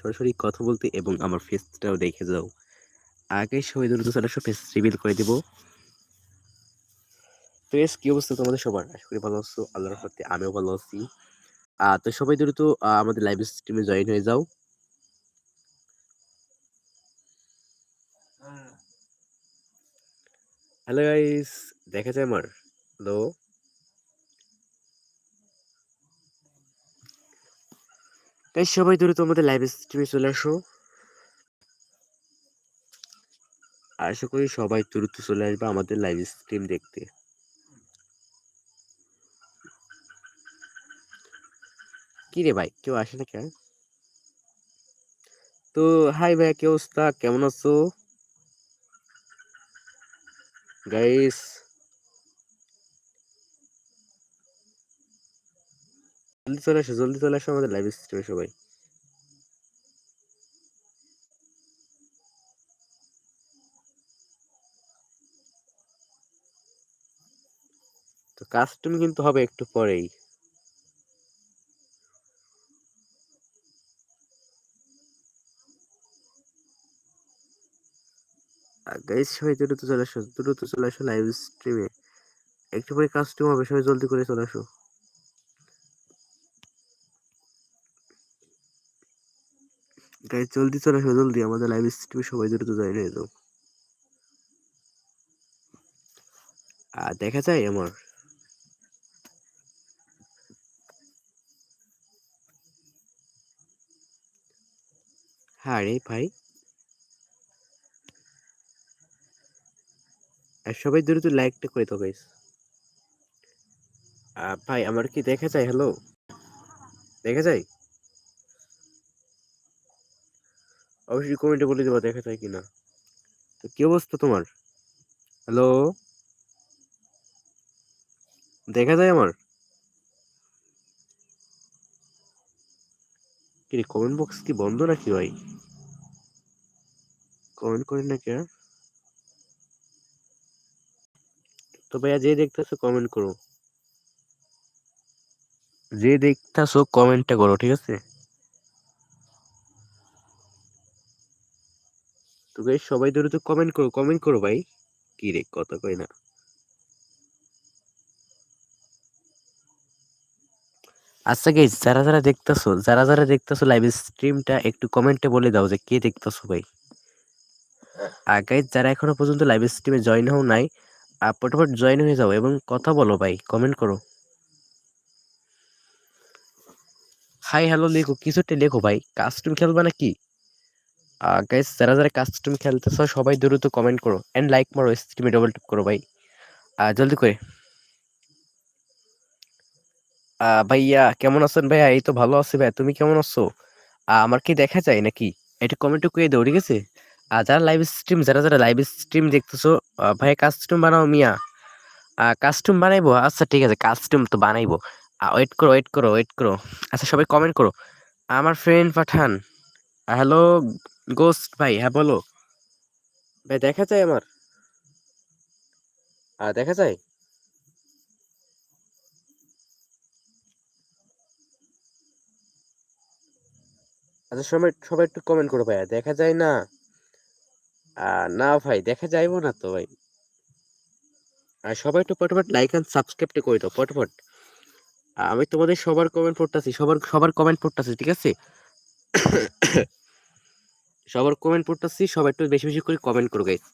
সরাসরি কথা বলতে এবং আমার ফেসটাও দেখে যাও। আগে সবাই দ্রুত চলে আসো ফেস রিভিল করে দিব। ফেস কি অবস্থা তোমাদের সবার? আশা করি ভালো আছো। আল্লাহর রহমতে আমিও ভালো আছি। তো সবাই দ্রুত আমাদের লাইভ স্ট্রিমে জয়েন হয়ে যাও। হ্যালো গাইস দেখা যায় আমার? হ্যালো গাইস সবাই দ্রুত আমাদের লাইভ স্ট্রিমে চলে আসো। আশা করি সবাই দ্রুত চলে আসবে আমাদের লাইভ স্ট্রিম দেখতে। কি রে ভাই, কেউ আসে না কেন তো হাই ভাই, কি অবস্থা? কেমন আছো? গাইস জলদি চলে আসো, জলদি চলে আসো আমাদের লাইভ স্ট্রিমে সবাই। তো কাস্টম কিন্তু হবে একটু পরেই। গাইস সবাই দ্রুত চলে আসো, দ্রুত চলে আসো লাইভ স্ট্রিমে একটু পরে কাস্টম হবে, সবাই জলদি করে চলে আসো। গাইস জলদি চলে আসো, জলদি। আমাদের লাইভ স্ট্রিমে সবাই দ্রুত জয়েন হয়ে যাও। আর দেখা যায় আমার। হ্যাঁ রে ভাই। আর সবাই দ্রুত লাইকটা করে দাও গাইস ভাই, আমার কি দেখা যায়? হ্যালো দেখা যায়? অবশ্যই কমেন্টে বলে দেবা দেখা যায় কিনা। তো কি অবস্থা তোমার? হ্যালো দেখা যায় আমার? কি কমেন্ট বক্স কি বন্ধ নাকি ভাই? কমেন্ট করেন না কে? তো ভাইয়া যে দেখতেছো কমেন্ট করো। যে দেখতেছো কমেন্টটা করো, ঠিক আছে? তো গাইস সবাই দ্রুত কমেন্ট করো কমেন্ট করো ভাই। কি রে, কথা কই না। আচ্ছা গাইস যারা যারা দেখতেছো, যারা যারা দেখতেছো লাইভ স্ট্রিমটা একটু কমেন্টে বলে দাও যে কে দেখতেছো ভাই। আর গাইস যারা এখনও পর্যন্ত লাইভ স্ট্রিমে জয়েন হও নাই ফটাফট জয়েন হয়ে যাও এবং কথা বলো ভাই কমেন্ট করো। হাই হ্যালো লেখো কিছুটা লেখো ভাই। কাস্টম খেলবা নাকি? গাইস যারা যারা কাস্টম খেলতেছো, সবাই দ্রুত কমেন্ট করো এন্ড লাইক মারো স্ট্রিমে ডবল ট্যাপ করো ভাই। জলদি করে। ভাইয়া, কেমন আছেন ভাইয়া? এই তো ভালো আছি ভাইয়া, তুমি কেমন আছো? আমার কি দেখা যায় নাকি? এটা কমেন্টে করে দাও, ঠিক আছে? আর যারা লাইভ স্ট্রিম যারা যারা লাইভ স্ট্রিম দেখতেছো ভাইয়া কাস্টম বানাও, মিয়া। কাস্টম বানাইবো? আচ্ছা ঠিক আছে কাস্টম তো বানাইবো। ওয়েট করো ওয়েট করো ওয়েট করো। আচ্ছা সবাই কমেন্ট করো। আমার ফ্রেন্ড পাঠান। হ্যালো গোস্ট ভাই হ্যাঁ বলো। ভাই, দেখা যায় আমার। আর দেখা যায়? আচ্ছা সবাই সবাই একটু কমেন্ট করো ভাইয়া, দেখা যায় না? না ভাই, দেখা যাইবো না তো ভাই। আর সবাই একটু পটাপট লাইক এন্ড সাবস্ক্রাইবটা করে দাও, পটপট। আমি তোমাদের সবার কমেন্ট পড়তাছি, সবার সবার কমেন্ট পড়তাছি, ঠিক আছে? সবার কমেন্ট পড়তাছি, সবাই একটু বেশি বেশি করে কমেন্ট করো গাইস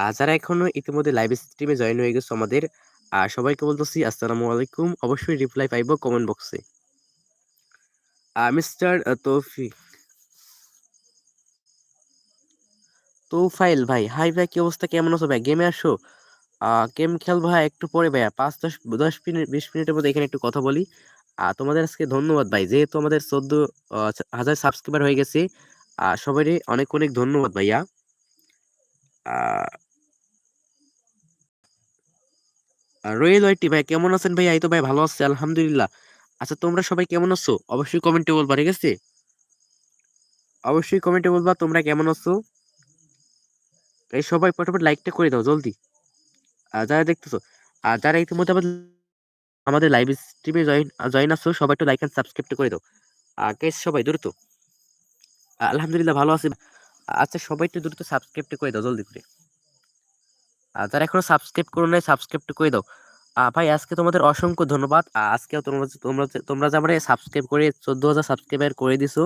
আর যারা এখনও ইতিমধ্যে লাইভ স্ট্রিমে জয়েন হয়ে গেছে আমাদের, আর সবাইকে বলতেছি, আসসালামু আলাইকুম। অবশ্যই রিপ্লাই পাইবো কমেন্ট বক্সে মিস্টার তৌফিক তোফাইল ভাই হাই ভাই, কি অবস্থা? কেমন আছো ভাই? গেমে আসো? গেম খেলব ভাই, একটু পরে ভাইয়া, পাঁচ দশ দশ মিনিট, বিশ মিনিটের মধ্যে এখানে একটু কথা বলি। আর তোমাদের আজকে ধন্যবাদ ভাই, যেহেতু আমাদের চোদ্দ হাজার সাবস্ক্রাইবার হয়ে গেছে সবারই অনেক অনেক ধন্যবাদ ভাইয়া। রয়েল ওয়াইটি ভাই কেমন আছেন ভাইয়া? এই তো ভাই ভালো আছে, আলহামদুলিল্লাহ। আচ্ছা তোমরা সবাই কেমন আছো? অবশ্যই কমেন্টে বলবা, ঠিক আছে? অবশ্যই কমেন্টে বলবা, তোমরা কেমন আছো? এই সবাই ফটাফট লাইকটা করে দাও, জলদি। যারা দেখতেছো আর যারা ইতিমধ্যে আমাদের আমাদের লাইভ স্ট্রিমে জয়েন জয়েন আসছো সবাই একটু লাইক এন্ড সাবস্ক্রাইব করে দাও। আর গাইস সবাই দ্রুত। আলহামদুলিল্লাহ ভালো আছি। আচ্ছা সবাই একটু দ্রুত সাবস্ক্রাইবটা করে দাও, জলদি করে। যারা এখনও সাবস্ক্রাইব করো নাই সাবস্ক্রাইবটা করে দাও। ভাই, আজকে তোমাদের অসংখ্য ধন্যবাদ। আজকেও তোমরা তোমরা তোমরা যে আমার সাবস্ক্রাইব করে চোদ্দ হাজার সাবস্ক্রাইবার করে দিছো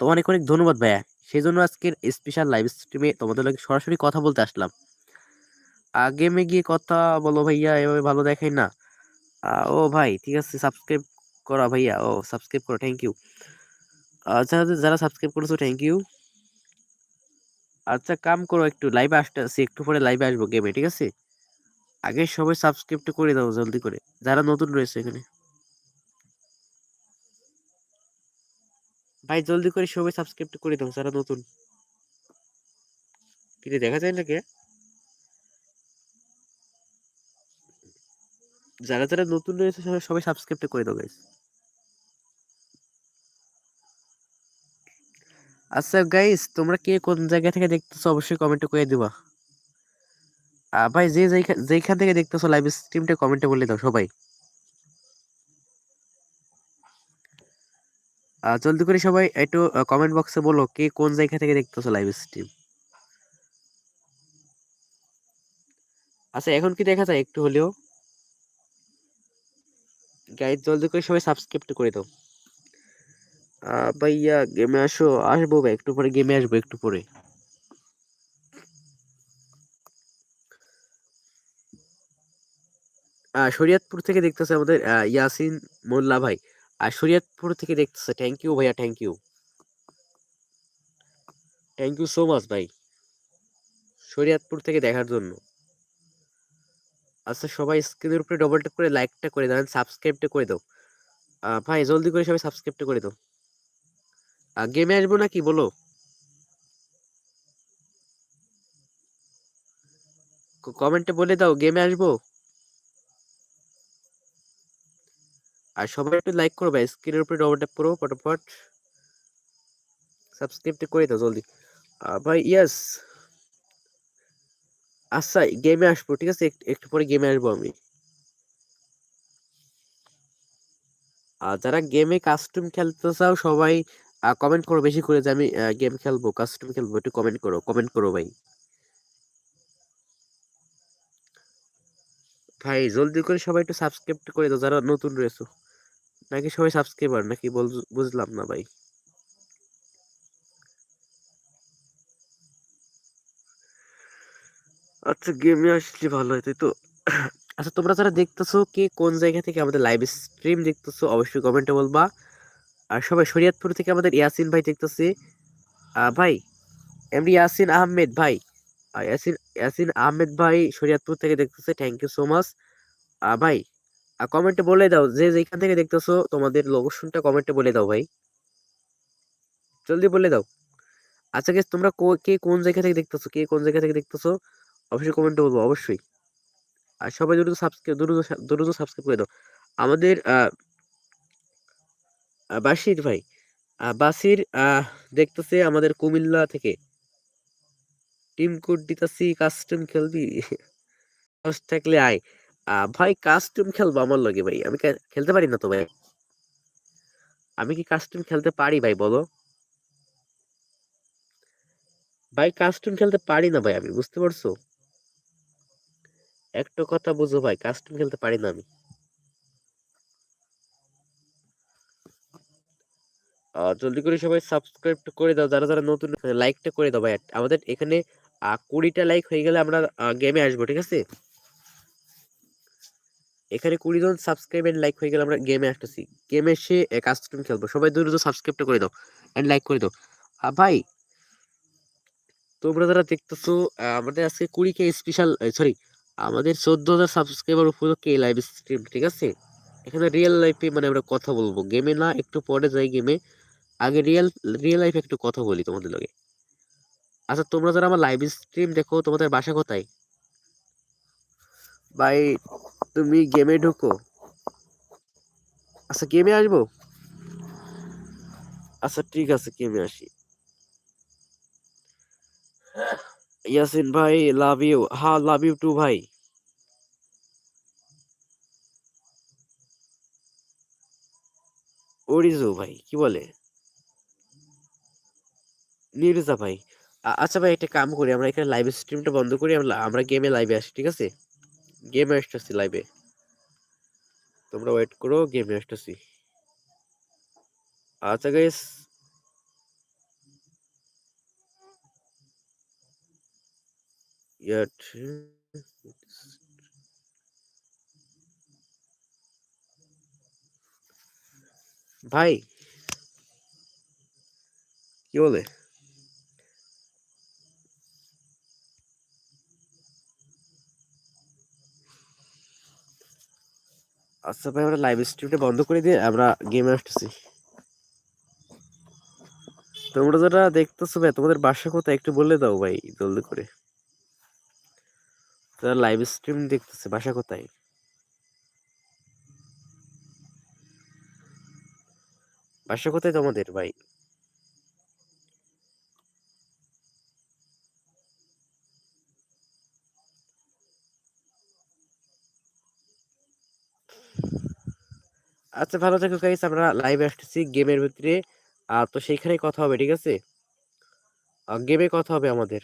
তো অনেক অনেক ধন্যবাদ ভাইয়া। সেই জন্য আজকের স্পেশাল লাইভ স্ট্রিমে তোমাদের লাগে সরাসরি কথা বলতে আসলাম। গেমে গিয়ে কথা বলো ভাইয়া, এভাবে ভালো দেখাই না। ও ভাই, ঠিক আছে সাবস্ক্রাইব করা ভাইয়া, ও সাবস্ক্রাইব করো থ্যাংক ইউ আচ্ছা যারা সাবস্ক্রাইব করেছ থ্যাংক ইউ আচ্ছা কাম করো একটু লাইভে আসতে আসি একটু পরে লাইভে আসব গেমে ঠিক আছে? আগে সবাই সাবস্ক্রাইবটা করে দাও, জলদি করে। যারা নতুন রয়েছে এখানে। ভাই, জলদি করে সবাই সাবস্ক্রাইবটা করে দাও, যারা নতুন। কিন্তু দেখা যায় না কে? যারা যারা নতুন রয়েছে, সবাই সাবস্ক্রাইবটা করে দাও গাইস আচ্ছা গাইস তোমরা কে কোন জায়গা থেকে দেখতেছো অবশ্যই কমেন্টে করে দিবা। ভাই, যে যেইখান থেকে দেখতেছো লাইভ স্ট্রিমটা কমেন্টে বলে দাও সবাই। জলদি করে সবাই একটু কমেন্ট বক্সে বলো কে কোন জায়গা থেকে দেখতেছো লাইভ স্ট্রিম আচ্ছা এখন কি দেখা যায় একটু হলেও? গাইজ জলদি করে সবাই সাবস্ক্রাইব করে দাও। ভাইয়া গেমে আসো, আসব ভাই একটু পরে গেমে আসব, একটু পরে। শরীয়তপুর থেকে দেখতেছে আমাদের ইয়াসিন মোল্লা ভাই। আর শরীয়তপুর থেকে দেখতেছে থ্যাংক ইউ ভাইয়া thank you thank you so much ভাই, শরীয়তপুর থেকে দেখার জন্য। আচ্ছা সবাই স্ক্রিনের উপরে ডবল ট্যাপ করে লাইকটা করে দাও সাবস্ক্রাইবটা করে দাও। ভাই জলদি করে সবাই সাবস্ক্রাইবটা করে দাও। গেমে আসব নাকি, বলো? কমেন্টে বলে দাও গেমে আসব? আর সবাই একটু লাইক করো ভাই স্ক্রিনের উপরে ডবল ট্যাপ করো ফটোফট। সাবস্ক্রাইবটা করে দাও জলদি। ভাই ইয়েস আচ্ছা গেমে আসব, ঠিক আছে? একটু পরে গেমে আসব আমি। আর যারা গেমে কাস্টম খেলতে চাও, সবাই কমেন্ট করো বেশি করে যে আমি গেম খেলব কাস্টম খেলব, একটু কমেন্ট করো কমেন্ট করো ভাই। ভাই, জলদি করে সবাই একটু সাবস্ক্রাইব করে দাও, যারা নতুন রয়েছে। নাকি সবাই সাবস্ক্রাইবার নাকি বল, বুঝলাম না ভাই। আচ্ছা গেমে আসলে ভালো হয়, তাই তো? আচ্ছা তোমরা যারা দেখতেছো কে কোন জায়গা থেকে আমাদের লাইভ স্ট্রিম দেখতেছো, অবশ্যই কমেন্টে বলবা। আর সবাই শরীয়তপুর থেকে আমাদের ইয়াসিন ভাই দেখতেছে। ভাই, এমডি ইয়াসিন আহমেদ ভাই। ইয়াসিন ইয়াসিন আহমেদ ভাই শরীয়তপুর থেকে দেখতেছে থ্যাংক ইউ সো মাচ ভাই কমেন্টে বলে দাও, যে যেখান থেকে দেখতেছো, তোমাদের লোকেশনটা কমেন্টে বলে দাও ভাই। জলদি বলে দাও। আচ্ছা গেস তোমরা কে কোন জায়গা থেকে দেখতেছো, কে কোন জায়গা থেকে দেখতেছো, অবশ্যই কমেন্টে বলব, অবশ্যই। আর সবাই দ্রুত সাবস্ক্রাইব দ্রুত দ্রুত সাবস্ক্রাইব করে দাও। আমাদের বাসির ভাই। বাসির দেখতেছে আমাদের কুমিল্লা থেকে। টিম কোড দিতাছি, কাস্টম খেলবি। থাকলে আয়। ভাই, কাস্টম খেলব আমার লগে ভাই। আমি খেলতে পারি না তো ভাই? আমি কি কাস্টম খেলতে পারি ভাই, বলো? ভাই, কাস্টম খেলতে পারি না ভাই আমি, বুঝতে পারছ? একটা কথা বুঝো ভাই, কাস্টম খেলতে পারি না আমি। জলদি করে সবাই সাবস্ক্রাইব করে দাও যারা যারা নতুন লাইকটা করে দাও ভাই। আমাদের এখানে কুড়িটা লাইক হয়ে গেলে আমরা গেমে আসব ঠিক আছে? এখানে কুড়ি জন সাবস্ক্রাইব এন্ড লাইক হয়ে গেলে আমরা গেমে আসতেছি। গেমে এসে কাস্টম খেলব। সবাই দ্রুত সাবস্ক্রাইবটা করে দাও এন্ড লাইক করে দাও। আহ, ভাই তোমরা যারা দেখতেছো আমাদের আজকে কুড়ি কে স্পেশাল সরি আমাদের চোদ্দ হাজার সাবস্ক্রাইবার উপলক্ষে এই লাইভ স্ট্রিম ঠিক আছে? এখানে রিয়েল লাইফে মানে আমরা কথা বলব। গেমে না একটু পরে যাই গেমে আগে রিয়েল রিয়েল লাইফে একটু কথা বলি তোমাদের লগে। আচ্ছা তোমরা যারা আমার লাইভ স্ট্রিম দেখো, তোমাদের বাসা কোথায়? ভাই, তুমি গেমে ঢুকো। আচ্ছা গেমে আসব? আচ্ছা ঠিক আছে গেমে আসি। ইয়াসিন ভাই লাভ ইউ হা লাভ ইউ টু ভাই। ওরিজু ভাই, কি বলে? নির্জা ভাই আচ্ছা ভাই, একটা কাম করি, আমরা এখানে লাইভ স্ট্রিমটা বন্ধ করি, আমরা গেমে লাইভে আসি, ঠিক আছে? গেমে আসতেছি লাইভে তোমরা ওয়েট করো গেমে আসতেছি। আচ্ছা গাইস ভাই, কি বলে? আচ্ছা ভাই আমরা লাইভ স্ট্রিমটা বন্ধ করে দিয়ে আমরা গেমে আসতেছি। তোমরা যারা দেখতেছো ভাই, তোমাদের বাসা কোথায়? একটু বলে দাও ভাই, জলদি করে। যারা লাইভ স্ট্রিম দেখতেছে, বাসা কোথায়? বাসা কোথায় তোমাদের ভাই? আচ্ছা ভালো থাকো গাইস আমরা লাইভে আসতেছি গেমের ভিতরে। আর তো সেইখানেই কথা হবে, ঠিক আছে? গেমে কথা হবে আমাদের।